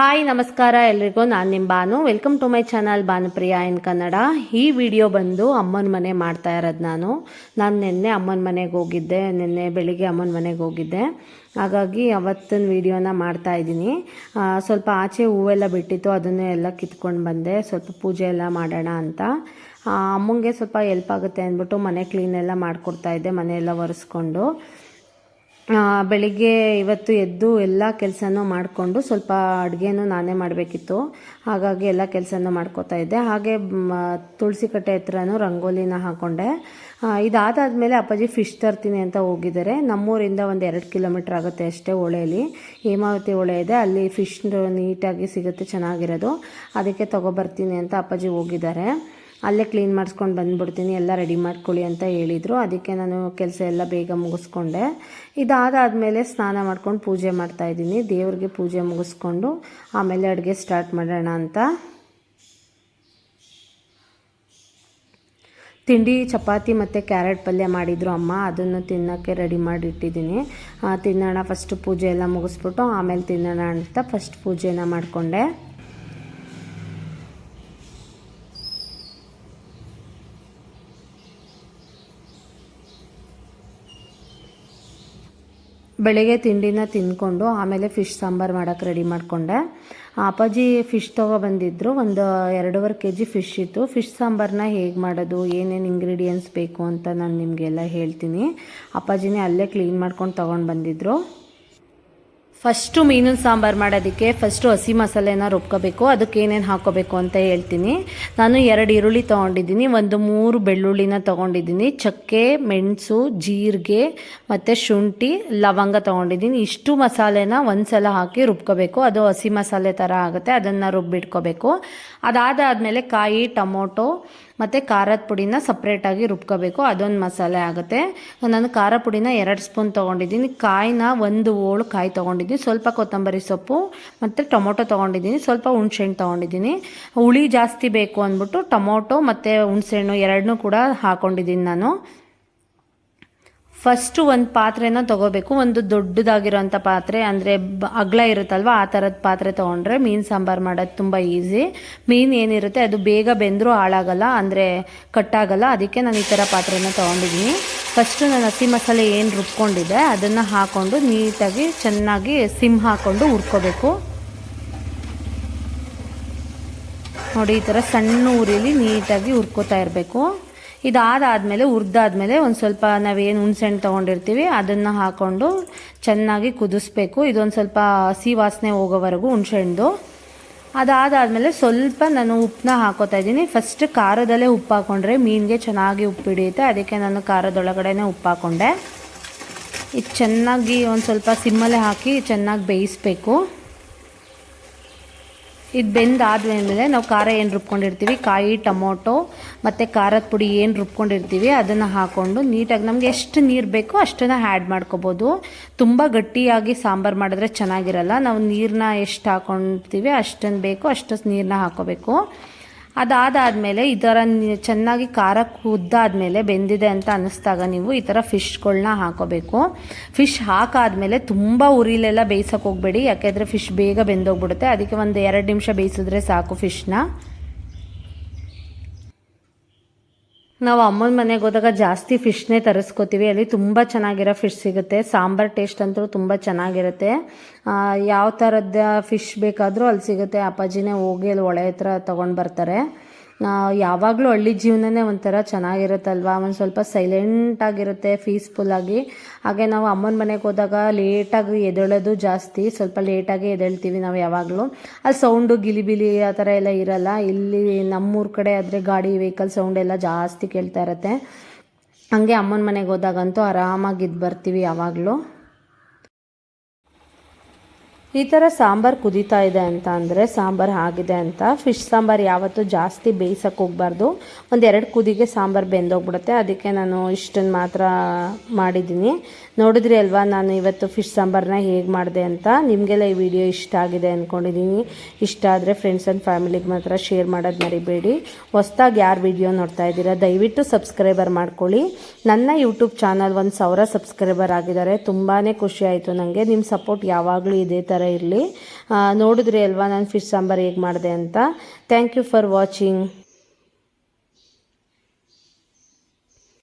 Hi ನಮಸ್ಕಾರ ಎಲ್ರಿಗೂ. ನಾನು ನಿಮ್ಮ Banu. Welcome to my channel Bhanupriya in Kannada. ಈ ವಿಡಿಯೋ ಬಂದು ಅಮ್ಮನ ಮನೆ ಮಾಡ್ತಾ ಇರೋದು ನಾನು. ನಾನು ನಿನ್ನೆ ಅಮ್ಮನ ಮನೆಗೆ ಹೋಗಿದ್ದೆ. ನಿನ್ನೆ ಬೆಳಿಗ್ಗೆ ಅಮ್ಮನ ಮನೆಗೆ ಹೋಗಿದ್ದೆ. ಹಾಗಾಗಿ ಅವತ್ತಿನ ವೀಡಿಯೋನ ಮಾಡ್ತಾ ಇದ್ದೀನಿ. ಸ್ವಲ್ಪ ಆಚೆ ಹೂವೆಲ್ಲ ಬಿಟ್ಟಿತ್ತು. ಅದನ್ನೇ ಎಲ್ಲ ಕಿತ್ಕೊಂಡು ಬಂದೆ. ಸ್ವಲ್ಪ ಪೂಜೆ ಎಲ್ಲ ಮಾಡೋಣ ಅಂತ. ಅಮ್ಮಂಗೆ ಸ್ವಲ್ಪ ಎಲ್ಪ್ ಆಗುತ್ತೆ ಅಂದ್ಬಿಟ್ಟು ಮನೆ ಕ್ಲೀನೆಲ್ಲ ಮಾಡಿಕೊಡ್ತಾ ಇದ್ದೆ. ಮನೆಯೆಲ್ಲ ಒರೆಸ್ಕೊಂಡು. ಬೆಳಿಗ್ಗೆ ಇವತ್ತು ಎದ್ದು ಎಲ್ಲ ಕೆಲಸನೂ ಮಾಡಿಕೊಂಡು ಸ್ವಲ್ಪ ಅಡುಗೆನೂ ನಾನೇ ಮಾಡಬೇಕಿತ್ತು. ಹಾಗಾಗಿ ಎಲ್ಲ ಕೆಲಸನೂ ಮಾಡ್ಕೋತಾ ಇದ್ದೆ. ಹಾಗೆ ತುಳಸಿ ಕಟ್ಟೆ ಹತ್ರನೂ ರಂಗೋಲಿನ ಹಾಕ್ಕೊಂಡೆ ಇದಾದಾದಮೇಲೆ ಅಪ್ಪಾಜಿ ಫಿಶ್ ತರ್ತೀನಿ ಅಂತ ಹೋಗಿದ್ದಾರೆ. ನಮ್ಮೂರಿಂದ ಒಂದು ಎರಡು ಕಿಲೋಮೀಟ್ರ್ ಆಗುತ್ತೆ ಅಷ್ಟೇ ಹೊಳೆಯಲ್ಲಿ ಹೇಮಾವತಿ ಹೊಳೆ ಇದೆ. ಅಲ್ಲಿ ಫಿಶ್ ನೀಟಾಗಿ ಸಿಗುತ್ತೆ, ಚೆನ್ನಾಗಿರೋದು. ಅದಕ್ಕೆ ತೊಗೊಬರ್ತೀನಿ ಅಂತ ಅಪ್ಪಾಜಿ ಹೋಗಿದ್ದಾರೆ. ಅಲ್ಲೇ ಕ್ಲೀನ್ ಮಾಡಿಸ್ಕೊಂಡು ಬಂದ್ಬಿಡ್ತೀನಿ, ಎಲ್ಲ ರೆಡಿ ಮಾಡ್ಕೊಳ್ಳಿ ಅಂತ ಹೇಳಿದರು. ಅದಕ್ಕೆ ನಾನು ಕೆಲಸ ಎಲ್ಲ ಬೇಗ ಮುಗಿಸ್ಕೊಂಡೆ. ಇದಾದಾದಮೇಲೆ ಸ್ನಾನ ಮಾಡ್ಕೊಂಡು ಪೂಜೆ ಮಾಡ್ತಾಯಿದ್ದೀನಿ ದೇವ್ರಿಗೆ ಪೂಜೆ ಮುಗಿಸ್ಕೊಂಡು ಆಮೇಲೆ ಅಡುಗೆ ಸ್ಟಾರ್ಟ್ ಮಾಡೋಣ ಅಂತ. ತಿಂಡಿ, ಚಪಾತಿ ಮತ್ತು ಕ್ಯಾರೆಟ್ ಪಲ್ಯ ಮಾಡಿದರು ಅಮ್ಮ. ಅದನ್ನು ತಿನ್ನೋಕ್ಕೆ ರೆಡಿ ಮಾಡಿ ಇಟ್ಟಿದ್ದೀನಿ ತಿನ್ನೋಣ ಫಸ್ಟ್ ಪೂಜೆ ಎಲ್ಲ ಮುಗಿಸ್ಬಿಟ್ಟು ಆಮೇಲೆ ತಿನ್ನೋಣ ಅಂತ ಫಸ್ಟ್ ಪೂಜೆನ ಮಾಡಿಕೊಂಡೆ. ಬೆಳಗ್ಗೆ ತಿಂಡಿನ ತಿಂದ್ಕೊಂಡು ಆಮೇಲೆ ಫಿಶ್ ಸಾಂಬಾರು ಮಾಡೋಕ್ಕೆ ರೆಡಿ ಮಾಡಿಕೊಂಡೆ. ಅಪ್ಪಾಜಿ ಫಿಶ್ ತೊಗೊಬಂದಿದ್ರು ಒಂದು ಎರಡೂವರೆ ಕೆ ಜಿ ಫಿಶ್ ಇತ್ತು. ಫಿಶ್ ಸಾಂಬಾರನ್ನ ಹೇಗೆ ಮಾಡೋದು, ಏನೇನು ಇಂಗ್ರೀಡಿಯೆಂಟ್ಸ್ ಬೇಕು ಅಂತ ನಾನು ನಿಮಗೆಲ್ಲ ಹೇಳ್ತೀನಿ. ಅಪ್ಪಾಜಿನೇ ಅಲ್ಲೇ ಕ್ಲೀನ್ ಮಾಡ್ಕೊಂಡು ತೊಗೊಂಡು ಬಂದಿದ್ರು. ಫಸ್ಟು ಮೀನಿನ ಸಾಂಬಾರು ಮಾಡೋದಕ್ಕೆ ಫಸ್ಟು ಹಸಿ ಮಸಾಲೆನ ರುಬ್ಕೋಬೇಕು, ಅದಕ್ಕೆ ಏನೇನು ಹಾಕೋಬೇಕು ಅಂತ ಹೇಳ್ತೀನಿ. ನಾನು ಎರಡು ಈರುಳ್ಳಿ ತೊಗೊಂಡಿದ್ದೀನಿ, ಒಂದು ಮೂರು ಬೆಳ್ಳುಳ್ಳಿನ ತೊಗೊಂಡಿದ್ದೀನಿ, ಚಕ್ಕೆ, ಮೆಣಸು, ಜೀರಿಗೆ ಮತ್ತು ಶುಂಠಿ, ಲವಂಗ ತೊಗೊಂಡಿದ್ದೀನಿ. ಇಷ್ಟು ಮಸಾಲೆನ ಒಂದು ಸಲ ಹಾಕಿ ರುಬ್ಕೋಬೇಕು, ಅದು ಹಸಿ ಮಸಾಲೆ ಥರ ಆಗುತ್ತೆ, ಅದನ್ನು ರುಬ್ಬಿಟ್ಕೋಬೇಕು. ಅದಾದಾದಮೇಲೆ ಕಾಯಿ, ಟೊಮೊಟೊ ಮತ್ತು ಖಾರದ ಪುಡಿನ ಸಪ್ರೇಟಾಗಿ ರುಬ್ಕೋಬೇಕು, ಅದೊಂದು ಮಸಾಲೆ ಆಗುತ್ತೆ. ನಾನು ಖಾರ ಪುಡಿನ ಎರಡು ಸ್ಪೂನ್ ತೊಗೊಂಡಿದ್ದೀನಿ. ಕಾಯಿನ ಒಂದು ಓಳು ಕಾಯಿ ತೊಗೊಂಡಿದ್ದೀನಿ. ಸ್ವಲ್ಪ ಕೊತ್ತಂಬರಿ ಸೊಪ್ಪು ಮತ್ತು ಟೊಮೊಟೊ ತೊಗೊಂಡಿದ್ದೀನಿ. ಸ್ವಲ್ಪ ಹುಣ್ಸೆಹಣ್ಣು ತೊಗೊಂಡಿದ್ದೀನಿ. ಹುಳಿ ಜಾಸ್ತಿ ಬೇಕು ಅಂದ್ಬಿಟ್ಟು ಟೊಮೊಟೊ ಮತ್ತು ಹುಣ್ಸೆಹಣ್ಣು ಎರಡನ್ನೂ ಕೂಡ ಹಾಕ್ಕೊಂಡಿದ್ದೀನಿ ನಾನು. ಫಸ್ಟು ಒಂದು ಪಾತ್ರೆನ ತೊಗೋಬೇಕು. ಒಂದು ದೊಡ್ಡದಾಗಿರೋಂಥ ಪಾತ್ರೆ ಅಂದರೆ ಅಗಲ ಇರುತ್ತಲ್ವ, ಆ ಥರದ ಪಾತ್ರೆ ತೊಗೊಂಡ್ರೆ ಮೀನು ಸಾಂಬಾರು ಮಾಡೋದು ತುಂಬ ಈಸಿ. ಮೀನು ಏನಿರುತ್ತೆ ಅದು ಬೇಗ ಬೆಂದರೂ ಹಾಳಾಗಲ್ಲ, ಅಂದರೆ ಕಟ್ಟಾಗಲ್ಲ. ಅದಕ್ಕೆ ನಾನು ಈ ಥರ ಪಾತ್ರೆನ ತೊಗೊಂಡಿದ್ದೀನಿ. ಫಸ್ಟು ನಾನು ಹಸಿ ಮಸಾಲೆ ಏನು ರುಬ್ಕೊಂಡಿದ್ದೆ, ಅದನ್ನು ಹಾಕ್ಕೊಂಡು ನೀಟಾಗಿ ಚೆನ್ನಾಗಿ ಸಿಮ್ ಹಾಕ್ಕೊಂಡು ಹುರ್ಕೋಬೇಕು. ನೋಡಿ, ಈ ಥರ ಸಣ್ಣ ಉರಿಲಿ ನೀಟಾಗಿ ಹುರ್ಕೋತಾ ಇರಬೇಕು. ಇದಾದಾದಮೇಲೆ, ಹುರಿದಾದ್ಮೇಲೆ ಒಂದು ಸ್ವಲ್ಪ ನಾವೇನು ಹುಣ್ಸೆಹಣ್ಣು ತೊಗೊಂಡಿರ್ತೀವಿ, ಅದನ್ನು ಹಾಕ್ಕೊಂಡು ಚೆನ್ನಾಗಿ ಕುದಿಸ್ಬೇಕು. ಇದೊಂದು ಸ್ವಲ್ಪ ಹಸಿ ವಾಸನೆ ಹೋಗೋವರೆಗೂ ಹುಣ್ಸೆಹಣ್ಣು. ಅದಾದಾದಮೇಲೆ ಸ್ವಲ್ಪ ನಾನು ಉಪ್ಪನ್ನ ಹಾಕೋತಾ ಇದ್ದೀನಿ. ಫಸ್ಟ್ ಖಾರದಲ್ಲೇ ಉಪ್ಪು ಹಾಕ್ಕೊಂಡ್ರೆ ಮೀನಿಗೆ ಚೆನ್ನಾಗಿ ಉಪ್ಪು ಹಿಡಿಯುತ್ತೆ. ಅದಕ್ಕೆ ನಾನು ಖಾರದೊಳಗಡೆನೇ ಉಪ್ಪು ಹಾಕ್ಕೊಂಡೆ ಇದು ಚೆನ್ನಾಗಿ ಒಂದು ಸ್ವಲ್ಪ ಸಿಮ್ಮಲ್ಲೇ ಹಾಕಿ ಚೆನ್ನಾಗಿ ಬೇಯಿಸ್ಬೇಕು. ಇದು ಬೆಂದಾದ್ಮೇಲೆ ನಾವು ಖಾರ ಏನು ರುಬ್ಕೊಂಡಿರ್ತೀವಿ? ಕಾಯಿ, ಟೊಮೊಟೊ, ಮತ್ತು ಖಾರದ ಪುಡಿ ಏನು ರುಬ್ಕೊಂಡಿರ್ತೀವಿ, ಅದನ್ನು ಹಾಕ್ಕೊಂಡು ನೀಟಾಗಿ ನಮಗೆ ಎಷ್ಟು ನೀರು ಬೇಕೋ ಅಷ್ಟನ್ನು ಆ್ಯಡ್ ಮಾಡ್ಕೋಬೋದು. ತುಂಬ ಗಟ್ಟಿಯಾಗಿ ಸಾಂಬಾರು ಮಾಡಿದ್ರೆ ಚೆನ್ನಾಗಿರಲ್ಲ. ನಾವು ನೀರನ್ನ ಎಷ್ಟು ಹಾಕ್ಕೊಳ್ತೀವಿ ಅಷ್ಟನ್ನು ಬೇಕೋ ಅಷ್ಟು ನೀರನ್ನ ಹಾಕೋಬೇಕು. ಅದಾದಾದಮೇಲೆ ಈ ಥರ ಚೆನ್ನಾಗಿ ಖಾರ ಕುದ್ದಾದ್ಮೇಲೆ ಬೆಂದಿದೆ ಅಂತ ಅನ್ನಿಸ್ದಾಗ ನೀವು ಈ ಥರ ಫಿಶ್ಗಳನ್ನ ಹಾಕೋಬೇಕು. ಫಿಶ್ ಹಾಕಾದಮೇಲೆ ತುಂಬ ಉರಿಲೆಲ್ಲ ಬೇಯಿಸೋಕೆ ಹೋಗಬೇಡಿ. ಯಾಕೆಂದರೆ ಫಿಶ್ ಬೇಗ ಬೆಂದೋಗ್ಬಿಡುತ್ತೆ. ಅದಕ್ಕೆ ಒಂದು ಎರಡು ನಿಮಿಷ ಬೇಯಿಸಿದ್ರೆ ಸಾಕು ಫಿಶ್ನ. ನಾವು ಅಮ್ಮನ ಮನೆಗೆ ಹೋದಾಗ ಜಾಸ್ತಿ ಫಿಶ್ನೇ ತರಿಸ್ಕೋತೀವಿ. ಅಲ್ಲಿ ತುಂಬ ಚೆನ್ನಾಗಿರೋ ಫಿಶ್ ಸಿಗುತ್ತೆ. ಸಾಂಬಾರ್ ಟೇಸ್ಟ್ ಅಂತೂ ತುಂಬ ಚೆನ್ನಾಗಿರುತ್ತೆ. ಯಾವ ಥರದ ಫಿಶ್ ಬೇಕಾದರೂ ಅಲ್ಲಿ ಸಿಗುತ್ತೆ. ಅಪ್ಪಾಜಿನೇ ಹೋಗಿ ಅಲ್ಲಿ ಹೊಳೆ ಹತ್ರ ತೊಗೊಂಡು ಬರ್ತಾರೆ. ಯಾವಾಗಲೂ ಹಳ್ಳಿ ಜೀವನನೇ ಒಂಥರ ಚೆನ್ನಾಗಿರುತ್ತಲ್ವಾ? ಒಂದು ಸ್ವಲ್ಪ ಸೈಲೆಂಟಾಗಿರುತ್ತೆ ಪೀಸ್ಫುಲ್ಲಾಗಿ ಹಾಗೆ ನಾವು ಅಮ್ಮನ ಮನೆಗೆ ಹೋದಾಗ ಲೇಟಾಗಿ ಎದೊಳೋದು ಜಾಸ್ತಿ. ಸ್ವಲ್ಪ ಲೇಟಾಗಿ ಎದ್ದೇಳ್ತೀವಿ ನಾವು ಯಾವಾಗಲೂ. ಅಲ್ಲಿ ಸೌಂಡು ಗಿಲಿಬಿಲಿ ಆ ಥರ ಎಲ್ಲ ಇರಲ್ಲ. ಇಲ್ಲಿ ನಮ್ಮೂರ ಕಡೆ ಆದರೆ ಗಾಡಿ ವೆಹಿಕಲ್ ಸೌಂಡ್ ಎಲ್ಲ ಜಾಸ್ತಿ ಕೇಳ್ತಾ ಇರುತ್ತೆ. ಹಂಗೆ ಅಮ್ಮನ ಮನೆಗೆ ಹೋದಾಗಂತೂ ಆರಾಮಾಗಿ ಇದ್ದು ಬರ್ತೀವಿ ಯಾವಾಗಲೂ. ಈ ಥರ ಸಾಂಬಾರು ಕುದೀತಾ ಇದೆ ಅಂತ ಅಂದರೆ ಸಾಂಬಾರು ಆಗಿದೆ ಅಂತ. ಫಿಶ್ ಸಾಂಬಾರು ಯಾವತ್ತೂ ಜಾಸ್ತಿ ಬೇಯಿಸೋಕೆ ಹೋಗ್ಬಾರ್ದು. ಒಂದೆರಡು ಕುದಿಗೆ ಸಾಂಬಾರು ಬೆಂದೋಗ್ಬಿಡುತ್ತೆ. ಅದಕ್ಕೆ ನಾನು ಇಷ್ಟನ್ನು ಮಾತ್ರ ಮಾಡಿದ್ದೀನಿ. ನೋಡಿದ್ರಿ ಅಲ್ವಾ, ನಾನು ಇವತ್ತು ಫಿಶ್ ಸಾಂಬಾರನ್ನ ಹೇಗೆ ಮಾಡಿದೆ ಅಂತ. ನಿಮಗೆಲ್ಲ ಈ ವಿಡಿಯೋ ಇಷ್ಟ ಆಗಿದೆ ಅಂದ್ಕೊಂಡಿದ್ದೀನಿ ಇಷ್ಟ ಆದರೆ ಫ್ರೆಂಡ್ಸ್ ಆ್ಯಂಡ್ ಫ್ಯಾಮಿಲಿಗೆ ಮಾತ್ರ ಶೇರ್ ಮಾಡೋದು ಮರಿಬೇಡಿ. ಹೊಸ್ದಾಗಿ ಯಾರು ವಿಡಿಯೋ ನೋಡ್ತಾ ಇದ್ದೀರಾ, ದಯವಿಟ್ಟು ಸಬ್ಸ್ಕ್ರೈಬರ್ ಮಾಡ್ಕೊಳ್ಳಿ. ನನ್ನ ಯೂಟ್ಯೂಬ್ ಚಾನಲ್ ಒಂದು ಸಾವಿರ ಸಬ್ಸ್ಕ್ರೈಬರ್ ಆಗಿದ್ದಾರೆ. ತುಂಬಾ ಖುಷಿ ಆಯಿತು ನನಗೆ ನಿಮ್ಮ ಸಪೋರ್ಟ್ ಯಾವಾಗಲೂ ಇದೇ ಥರ ಥರ ಇರಲಿ. ನೋಡಿದ್ರಿ ಅಲ್ವಾ ನಾನು ಫಿಶ್ ಸಾಂಬಾರು ಹೇಗೆ ಮಾಡಿದೆ ಅಂತ. Thank you for watching